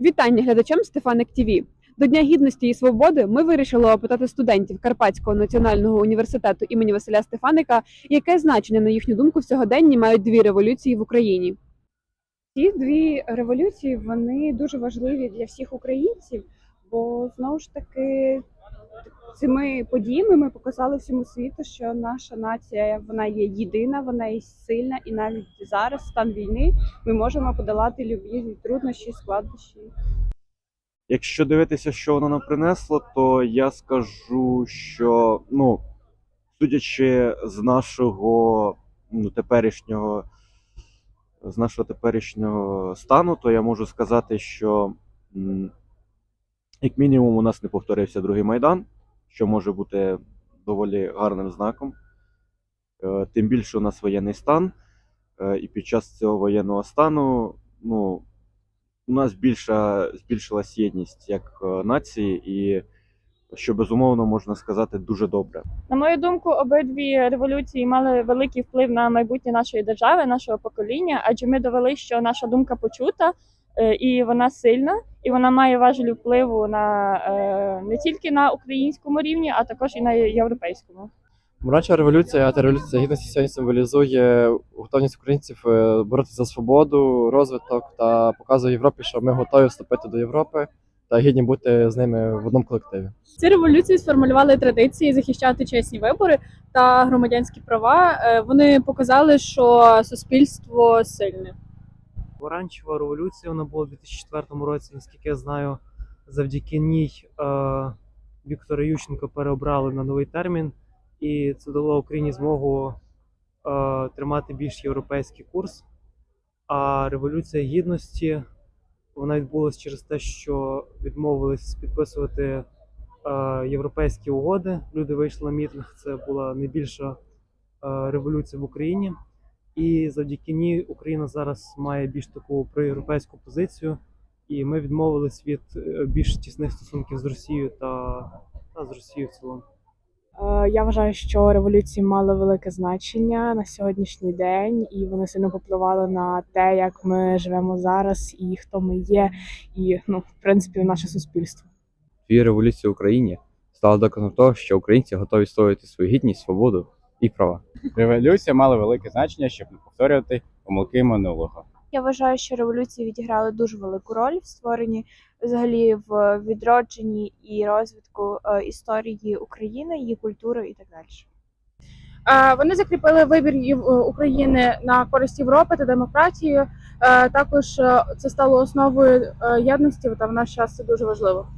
Вітання глядачам Стефаник ТІВІ. До Дня гідності і свободи ми вирішили опитати студентів Карпатського національного університету імені Василя Стефаника, яке значення, на їхню думку, в сьогоденні мають дві революції в Україні. Ці дві революції вони дуже важливі для всіх українців, бо знову ж таки цими подіями ми показали всьому світу, що наша нація вона є єдина, вона є сильна, і навіть зараз, стан війни, ми можемо подолати любі труднощі, складнощі. Якщо дивитися, що воно нам принесло, то я скажу, що ну, судячи з нашого ну, теперішнього, з нашого теперішнього стану, то я можу сказати, що як мінімум у нас не повторився другий майдан, що може бути доволі гарним знаком. Е, Тим більше у нас воєнний стан, е, і під час цього воєнного стану, ну, у нас більша збільшилась єдність як е, нації, і що безумовно можна сказати дуже добре. На мою думку, обидві революції мали великий вплив на майбутнє нашої держави, нашого покоління, адже ми довели, що наша думка почута і вона сильна, і вона має важелі впливу на е, не тільки на українському рівні, а також і на європейському. Помаранчева революція та революція гідності сьогодні символізує готовність українців е, боротися за свободу, розвиток та показує Європі, що ми готові вступити до Європи та гідні бути з ними в одному колективі. Ці революції сформулювали традиції захищати чесні вибори та громадянські права. Е, Вони показали, що суспільство сильне. Оранжева революція вона була у 2004 році, наскільки я знаю, завдяки ній е, Віктора Ющенка переобрали на новий термін, і це дало Україні змогу е, тримати більш європейський курс. А революція гідності вона відбулася через те, що відмовились підписувати е, європейські угоди. Люди вийшли на мітинг. Це була найбільша е, революція в Україні. І завдяки ній Україна зараз має більш таку проєвропейську позицію, і ми відмовились від е, більш тісних стосунків з Росією та, та з Росією в цілому. Е, Я вважаю, що революції мали велике значення на сьогоднішній день, і вони сильно попливали на те, як ми живемо зараз, і хто ми є, і ну, в принципі, наше суспільство. Дві революції в Україні стали доказом того, що українці готові відстоювати свою гідність, свободу і права. Революція мала велике значення, щоб не повторювати помилки минулого. Я вважаю, що революції відіграли дуже велику роль в створенні взагалі в відродженні і розвитку е, історії України, її культури і так далі. Е, Вони закріпили вибір е, України на користь Європи та демократії. Також це стало основою єдності, та в наш час це дуже важливо.